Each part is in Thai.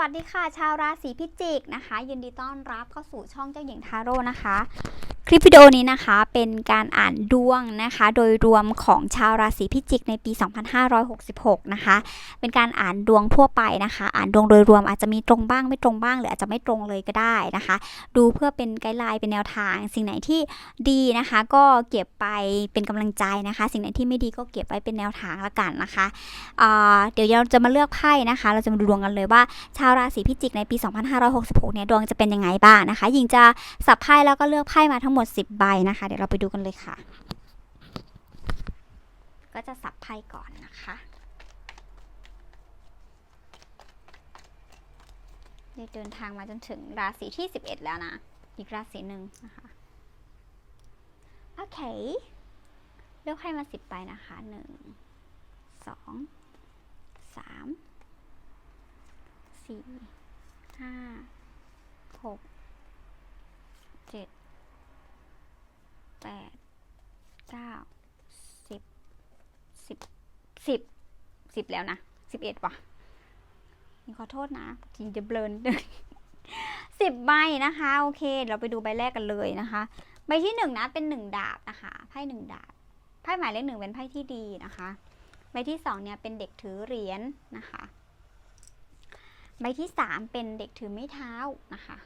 วัสดีค่ะ ชาวราศีพิจิกนะคะ ยินดีต้อนรับเข้าสู่ช่องเจ้าหญิงทาโร่นะคะ คลิปวิดีโอนี้นะคะเป็นการอ่านดวงนะคะ โดยรวมของชาวราศีพิจิกในปี 2566 นะคะ เป็นการอ่านดวงทั่วไปนะคะ อ่านดวงโดยรวมอาจจะมีตรงบ้างไม่ตรงบ้าง หรืออาจจะไม่ตรงเลยก็ได้นะคะ ดูเพื่อเป็นไกด์ไลน์เป็นแนวทาง สิ่งไหนที่ดีนะคะ ก็เก็บไปเป็นกำลังใจนะคะ สิ่งไหนที่ไม่ดีก็เก็บไว้เป็นแนวทางละกันนะคะเดี๋ยวเราจะมาเลือกไพ่นะคะ เราจะมาดูดวงกันเลยว่า ชาวราศีพิจิกในปี 2566 เนี่ยดวงจะเป็นยังไงบ้างนะคะหญิงจะสับไพ่แล้วก็เลือกไพ่มาทั้งหมดมด 10 ใบนะคะ เดี๋ยวเราไปดูกันเลยค่ะ ก็จะสับไพ่ก่อนนะคะได้เดินทางมาจนถึงราศีที่ 11 แล้วนะ อีกราศีหนึ่งนะคะ โอเค เลือกไพ่มา 10 ใบนะคะ 1 2 3 4 5 6 แปดเก้าสิบสิบสิบสิบแล้วนะสิบเอ็ดว่ะนี่ขอโทษนะจริงจะเบลนสิบใบนะคะ โอเค เราไปดูใบแรกกันเลยนะคะ ใบที่หนึ่งนะเป็นหนึ่งดาบนะคะไพ่หนึ่งดาบไพ่หมายเลขหนึ่งเป็นไพ่ที่ดีนะคะ ใบที่สองเนี่ยเป็นเด็กถือเหรียญนะคะ ใบที่3เป็นเด็กถือไม้เท้านะคะ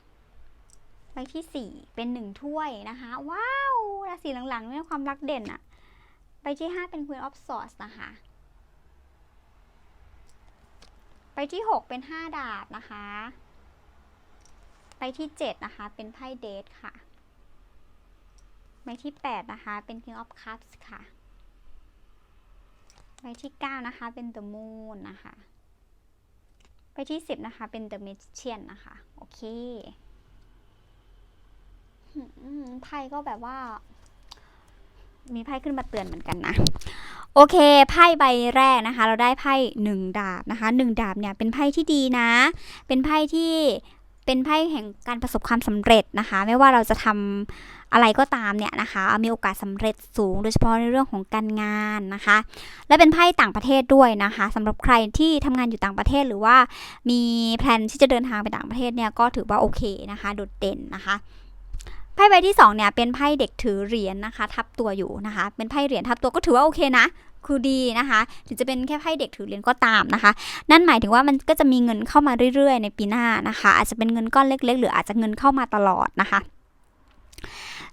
ที่ 4 เป็นหนึ่งถ้วยนะคะ ว้าวราศีหลังๆเนี่ยความรักเด่นอะใบที่ 5 เป็น Queen of Swords นะคะใบที่ 6 เป็น 5 ดาบนะคะใบที่ 7 นะคะ เป็นไพ่เดทค่ะใบที่ 8 นะคะ เป็น King of Cups ค่ะใบที่ 9 นะคะ เป็น The Moon นะคะไปที่ 10 นะคะ เป็น The Magician นะคะ โอเค ไพ่ก็แบบว่า มีไพ่ขึ้นมาเตือนเหมือนกันนะ โอเค ไพ่ใบแรกนะคะ เราได้ไพ่หนึ่งดาบนะคะหนึ่งดาบเนี่ยเป็นไพ่ที่ดีนะ เป็นไพ่ที่เป็นไพ่แห่งการประสบความสำเร็จนะคะ ไม่ว่าเราจะทำอะไรก็ตามเนี่ยนะคะ มีโอกาสสำเร็จสูง โดยเฉพาะในเรื่องของการงานนะคะ และเป็นไพ่ต่างประเทศด้วยนะคะสำหรับใครที่ทำงานอยู่ต่างประเทศหรือว่ามีแพลนที่จะเดินทางไปต่างประเทศเนี่ยก็ถือว่าโอเคนะคะ โดดเด่นนะคะ ไพ่ใบที่2เนี่ยเป็นไพ่เด็กถือเหรียญนะคะ ทับตัวอยู่นะคะ เป็นไพ่เหรียญทับตัวก็ถือว่าโอเคนะคือดีนะคะถึงจะเป็นแค่ไพ่เด็กถือเหรียญก็ตามนะคะ นั่นหมายถึงว่ามันก็จะมีเงินเข้ามาเรื่อยๆ ในปีหน้านะคะ อาจจะเป็นเงินก้อนเล็ก ๆ หรืออาจจะเงินเข้ามาตลอดนะคะ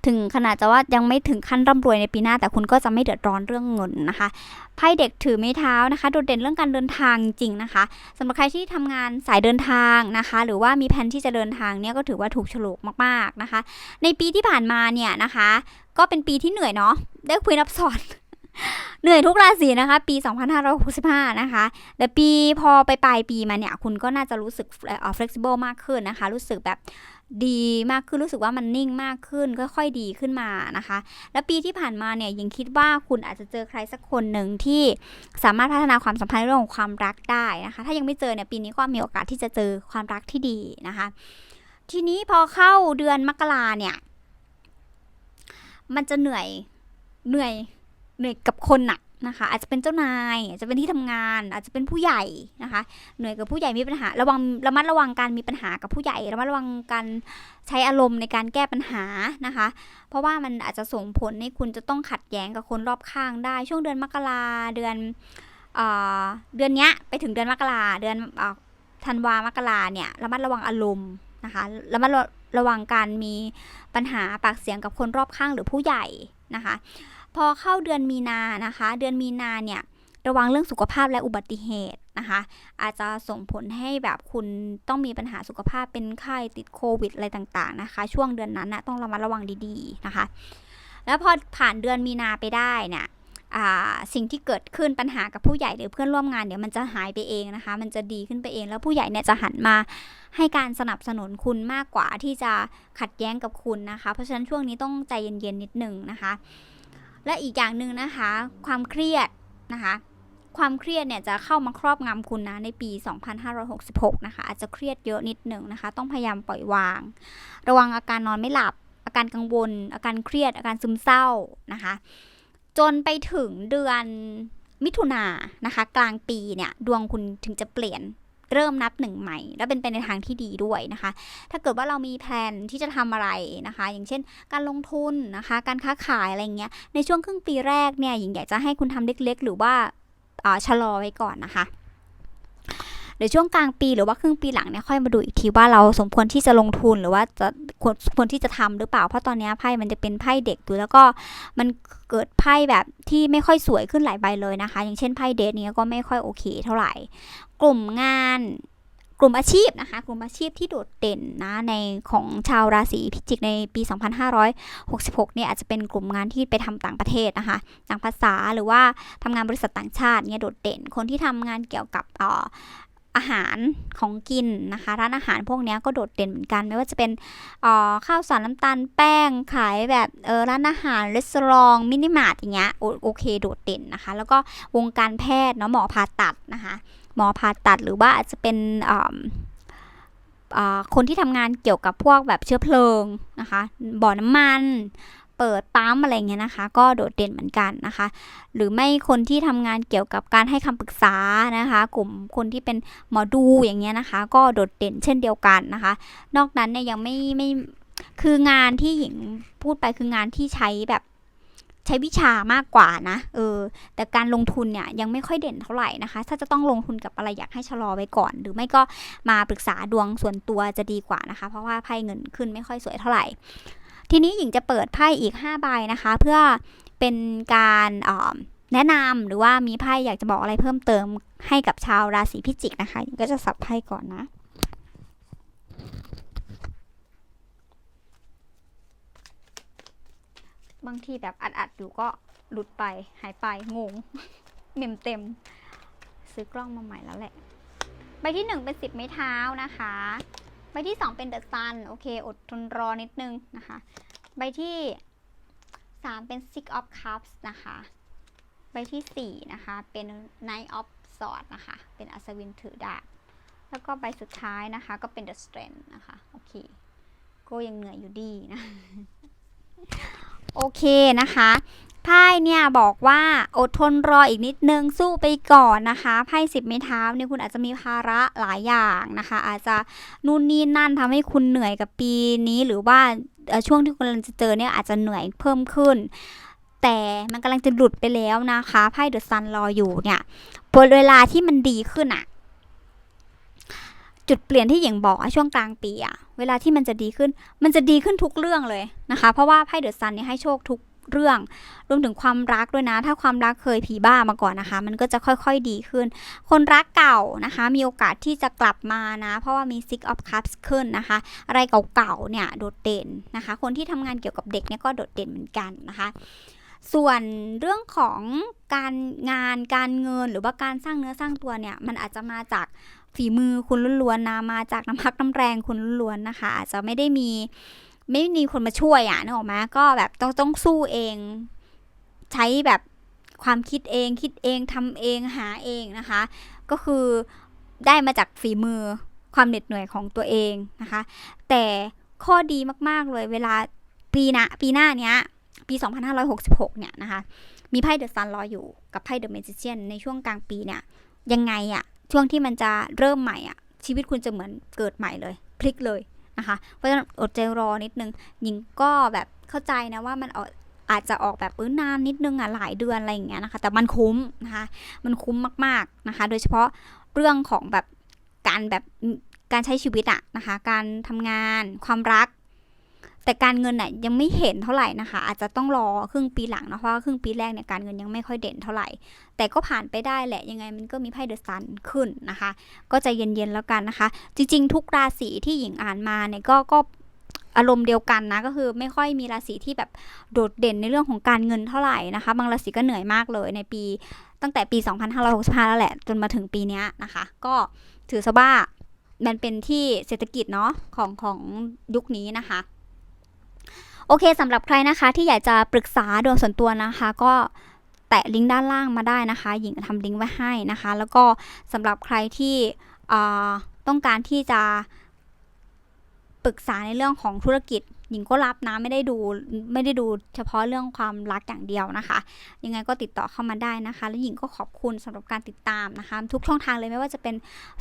ถึงขนาดจะว่ายังไม่ถึงขั้นร่ำรวยในปีหน้า แต่คุณก็จะไม่เดือดร้อนเรื่องเงินนะคะไพ่เด็กถือไม้เท้านะคะ โดดเด่นเรื่องการเดินทางจริงนะคะสำหรับใครที่ทำงานสายเดินทางนะคะ หรือว่ามีแผนที่จะเดินทางเนี่ยก็ถือว่าถูกฉลกมากๆนะคะ ในปีที่ผ่านมาเนี่ยนะคะ ก็เป็นปีที่เหนื่อยเนาะได้คุยนับสอนเหนื่อยทุกราศีนะคะ ปี 2565 นะคะ แต่ปีพอไปปลายปีมาเนี่ย คุณก็น่าจะรู้สึกเอ่อ flexible มากขึ้นนะคะ รู้สึกแบบ ดีมากขึ้นรู้สึกว่ามันนิ่งมากขึ้น ค่อยๆดีขึ้นมานะคะ แล้วปีที่ผ่านมาเนี่ยยังคิดว่าคุณอาจจะเจอใครสักคนหนึ่งที่สามารถพัฒนาความสัมพันธ์ในเรื่องของความรักได้นะคะ ถ้ายังไม่เจอเนี่ยปีนี้ก็มีโอกาสที่จะเจอความรักที่ดีนะคะ ทีนี้พอเข้าเดือนมกราเนี่ย มันจะเหนื่อยเหนื่อยเหนื่อยกับคนหนัก นะคะ อาจจะเป็นเจ้านาย อาจจะเป็นที่ทำงาน อาจจะเป็นผู้ใหญ่นะคะเหนื่อยกับผู้ใหญ่มีปัญหา ระวังระมัดระวังการมีปัญหากับผู้ใหญ่ ระมัดระวังการใช้อารมณ์ในการแก้ปัญหานะคะ เพราะว่ามันอาจจะส่งผลให้คุณจะต้องขัดแย้งกับคนรอบข้างได้ ช่วงเดือนมกราเดือนเอเดือนเนี้ยไปถึงเดือนมกราเดือนธันวามกราเนี่ยระมัดระวังอารมณ์นะคะระมัดระวังการมีปัญหาปากเสียงกับคนรอบข้างหรือผู้ใหญ่นะคะ พอเข้าเดือนมีนานะคะ เดือนมีนาเนี่ยระวังเรื่องสุขภาพและอุบัติเหตุนะคะ อาจจะส่งผลให้แบบคุณต้องมีปัญหาสุขภาพเป็นไข้ติดโควิดอะไรต่างๆนะคะ ช่วงเดือนนั้นนะต้องระมัดระวังดีๆนะคะ แล้วพอผ่านเดือนมีนาไปได้เนี่ยสิ่งที่เกิดขึ้นปัญหากับผู้ใหญ่หรือเพื่อนร่วมงานเดี๋ยวมันจะหายไปเองนะคะ มันจะดีขึ้นไปเอง แล้วผู้ใหญ่เนี่ยจะหันมาให้การสนับสนุนคุณมากกว่าที่จะขัดแย้งกับคุณนะคะ เพราะฉะนั้นช่วงนี้ต้องใจเย็นๆนิดนึงนะคะ และอีกอย่างหนึ่งนะคะ ความเครียดนะคะ ความเครียดเนี่ยจะเข้ามาครอบงำคุณนะในปี 2566 นะคะ อาจจะเครียดเยอะนิดหนึ่งนะคะ ต้องพยายามปล่อยวาง ระวังอาการนอนไม่หลับ อาการกังวล อาการเครียด อาการซึมเศร้านะคะ จนไปถึงเดือนมิถุนายนะคะ กลางปีเนี่ย ดวงคุณถึงจะเปลี่ยน เริ่มนับหนึ่งใหม่ และเป็นไปในทางที่ดีด้วยนะคะ ถ้าเกิดว่าเรามีแผนที่จะทำอะไรนะคะ อย่างเช่น การลงทุนนะคะ การค้าขายอะไรเงี้ย ในช่วงครึ่งปีแรกเนี่ยหญิงอยากจะให้คุณทำเล็ก ๆ หรือว่าอ่าชะลอไว้ก่อนนะคะ เดี๋ยวช่วงกลางปีหรือว่าครึ่งปีหลังเนี่ยค่อยมาดูอีกทีว่าเราสมควรที่จะลงทุนหรือว่าจะควรควรที่จะทำหรือเปล่า เพราะตอนนี้ไพ่มันจะเป็นไพ่เด็กอยู่แล้วก็มันเกิดไพ่แบบที่ไม่ค่อยสวยขึ้นหลายใบเลยนะคะ อย่างเช่นไพ่เดทเนี้ยก็ไม่ค่อยโอเค เท่าไหร่ กลุ่มงานกลุ่มอาชีพนะคะ กลุ่มอาชีพที่โดดเด่นนะในของชาวราศีพิจิกในปี 2566 เนี่ยอาจจะเป็นกลุ่มงานที่ไปทำต่างประเทศนะคะ ต่างภาษาหรือว่าทำงานบริษัทต่างชาติเนี่ยโดดเด่น คนที่ทำงานเกี่ยวกับเอาหารของกินนะคะร้านอาหารพวกนี้ก็โดดเด่นเหมือนกันไม่ว่าจะเป็นออข้าวสารน้ำตาลแป้งขายแบบเออร้านอาหารรีสอร์ทมินิมาร์ทอย่างเงี้ยโอโอเคโดดเด่นนะคะ แล้วก็วงการแพทย์เนาะหมอผ่าตัดนะคะหมอผ่าตัดหรือว่าอาจจะเป็นคนที่ทำงานเกี่ยวกับพวกแบบเชื้อเพลิงนะคะบ่อน้ำมัน เปิดปั๊มอะไรเงี้ยนะคะ ก็โดดเด่นเหมือนกันนะคะ หรือไม่คนที่ทำงานเกี่ยวกับการให้คำปรึกษานะคะ กลุ่มคนที่เป็นหมอดูอย่างเงี้ยนะคะ ก็โดดเด่นเช่นเดียวกันนะคะ นอกนั้นเนี่ยยังไม่ไม่คืองานที่หญิงพูดไปคืองานที่ใช้แบบใช้วิชามากกว่านะ เออ แต่การลงทุนเนี่ยยังไม่ค่อยเด่นเท่าไหร่นะคะ ถ้าจะต้องลงทุนกับอะไรอยากให้ชะลอไว้ก่อน หรือไม่ก็มาปรึกษาดวงส่วนตัวจะดีกว่านะคะ เพราะว่าไพ่เงินขึ้นไม่ค่อยสวยเท่าไหร่ ทีนี้หญิงจะเปิดไพ่อีก5ใบนะคะ เพื่อเป็นการแนะนำหรือว่ามีไพ่อยากจะบอกอะไรเพิ่มเติมให้กับชาวราศีพิจิกนะคะหญิงก็จะสับไพ่ก่อนนะบางทีแบบอัดๆอยู่ก็หลุดไปหายไปงงเมมเต็ม ซื้อกล้องมาใหม่แล้วแหละ ใบที่หนึ่งเป็นสิบไม้เท้านะคะ ใบที่สองเป็นเดอะซันโอเค อดทนรอนิดนึงนะคะ ใบที่สามเป็น six of cups นะคะ ใบที่สี่นะคะ เป็น knight of swords นะคะ เป็นอัศวินถือดาบ แล้วก็ใบสุดท้ายนะคะ ก็เป็น the strength นะคะ โอเค ก็ยังเหนื่อยอยู่ดีนะ โอเคนะคะ ไพ่เนี่ยบอกว่าอดทนรออีกนิดนึงสู้ไปก่อนนะคะไพ่สิบไม้เท้าเนี่ยคุณอาจจะมีภาระหลายอย่างนะคะ อาจจะนู่นนี่นั่นทำให้คุณเหนื่อยกับปีนี้หรือว่าช่วงที่คุณกำลังจะเจอเนี่ยอาจจะเหนื่อยเพิ่มขึ้น แต่มันกำลังจะหลุดไปแล้วนะคะไพ่เดอะซันรออยู่เนี่ยพอเวลาที่มันดีขึ้นอะจุดเปลี่ยนที่หญิงบอกช่วงกลางปีอะเวลาที่มันจะดีขึ้น มันจะดีขึ้นทุกเรื่องเลยนะคะ เพราะว่าไพ่เดอะซันเนี่ยให้โชคทุก เรื่อง รวมถึงความรักด้วยนะ ถ้าความรักเคยผีบ้ามาก่อนนะคะ มันก็จะค่อยๆดีขึ้น คนรักเก่านะคะ มีโอกาสที่จะกลับมานะ เพราะว่ามี six of cups ขึ้นนะคะ อะไรเก่าๆเนี่ยโดดเด่นนะคะ คนที่ทำงานเกี่ยวกับเด็กเนี่ยก็โดดเด่นเหมือนกันนะคะส่วนเรื่องของการงานการเงินหรือว่าการสร้างเนื้อสร้างตัวเนี่ย มันอาจจะมาจากฝีมือคุณล้วนๆนะมาจากน้ำพักน้ำแรงคุณล้วนๆนะคะ อาจจะไม่ได้มี ไม่มีคนมาช่วยอะนึกออกไหมก็แบบต้องต้องสู้เอง ใช้แบบความคิดเองคิดเองทำเองหาเองนะคะ ก็คือได้มาจากฝีมือความเหน็ดเหนื่อยของตัวเองนะคะ แต่ข้อดีมาก ๆ เลยเวลาปีหนะปีหน้าเนี้ย ปี 2566 เนี่ยนะคะ มีไพ่เดอะซันรออยู่กับไพ่เดอะเมจิเชียนในช่วงกลางปีเนี่ย ยังไงอะช่วงที่มันจะเริ่มใหม่อะชีวิตคุณจะเหมือนเกิดใหม่เลย พลิกเลย นะคะ เพราะฉะนั้นอดใจรอนิดนึงหญิงก็แบบเข้าใจนะว่ามันออกอาจจะออกแบบเออนานนิดนึงอะหลายเดือนอะไรอย่างเงี้ยนะคะ แต่มันคุ้มนะคะ มันคุ้มมากๆนะคะ โดยเฉพาะเรื่องของแบบการแบบการใช้ชีวิตอะนะคะ การทำงานความรัก แต่การเงินน่ะยังไม่เห็นเท่าไหร่นะคะ อาจจะต้องรอครึ่งปีหลังนะเพราะว่าครึ่งปีแรกเนี่ยการเงินยังไม่ค่อยเด่นเท่าไหร่ แต่ก็ผ่านไปได้แหละยังไงมันก็มีไพ่เดอะซันขึ้นนะคะ ก็จะเย็นๆแล้วกันนะคะ จริงๆ ทุกราศีที่หญิงอ่านมาเนี่ยก็ก็อารมณ์เดียวกันนะก็คือไม่ค่อยมีราศีที่แบบโดดเด่นในเรื่องของการเงินเท่าไหร่นะคะ บางราศีก็เหนื่อยมากเลยในปีตั้งแต่ปี 2565 แล้วแหละ จนมาถึงปีนี้นะคะ ก็ถือซะว่ามันเป็นที่เศรษฐกิจเนาะของของยุคนี้นะคะ โอเคสำหรับใครนะคะที่อยากจะปรึกษาดวงส่วนตัวนะคะ ก็แตะลิงก์ด้านล่างมาได้นะคะ หญิงทำลิงก์ไว้ให้นะคะ แล้วก็สำหรับใครที่ต้องการที่จะปรึกษาในเรื่องของธุรกิจ หญิงก็รับนะไม่ได้ดูไม่ได้ดูเฉพาะเรื่องความรักอย่างเดียวนะคะ ยังไงก็ติดต่อเข้ามาได้นะคะ แล้วหญิงก็ขอบคุณสำหรับการติดตามนะคะ ทุกช่องทางเลยไม่ว่าจะเป็น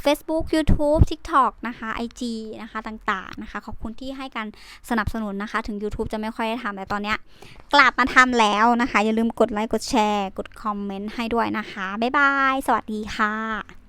Facebook YouTube TikTok นะคะ IG นะคะต่างๆนะคะ ขอบคุณที่ให้การสนับสนุนนะคะ ถึง YouTube จะไม่ค่อยได้ทำแต่ตอนเนี้ยกลับมาทำแล้วนะคะ อย่าลืมกดไลค์กดแชร์ กดคอมเมนต์ให้ด้วยนะคะ บ๊ายบาย สวัสดีค่ะ